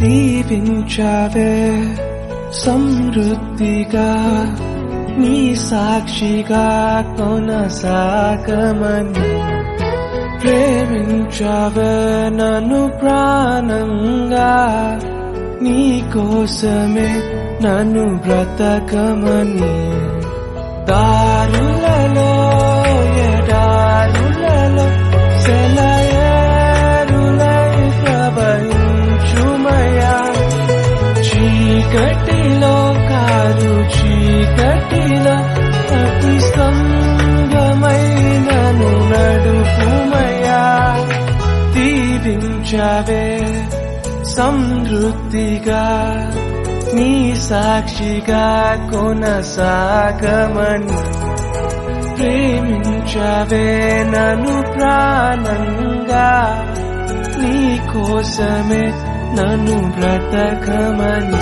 దీవించావే సమృద్ధిగా నీ సాక్షిగా కొనసాగమని ప్రేమించావే నన్ను ప్రాణంగా నీ కోసమే నన్ను బ్రతకమని దారులలో చీకటిలో కారు చీకటిలో అతి స్తంభమైనను నడుపుమయా దీవించవే సమృద్ధిగా నీ సాక్షిగా కొనసాగమని. ప్రేమించవే నన్ను ప్రాణంగా నీ కోసమే నన్ను బ్రతకమని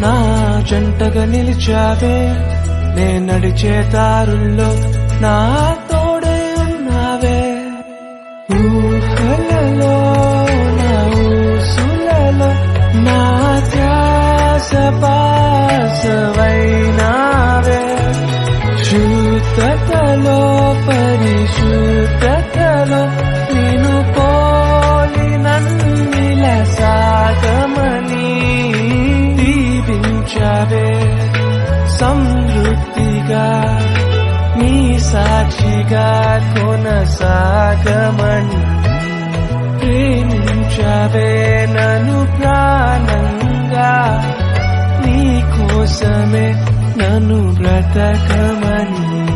నా జంటగా నిలిచావే. నే నడిచే దారుల్లో నా సంతృప్తిగా నీ సాక్షిగా కొనసాగమని ప్రేమించవే నను ప్రాణంగా. నీ కోసమే నన్ను బ్రతకమని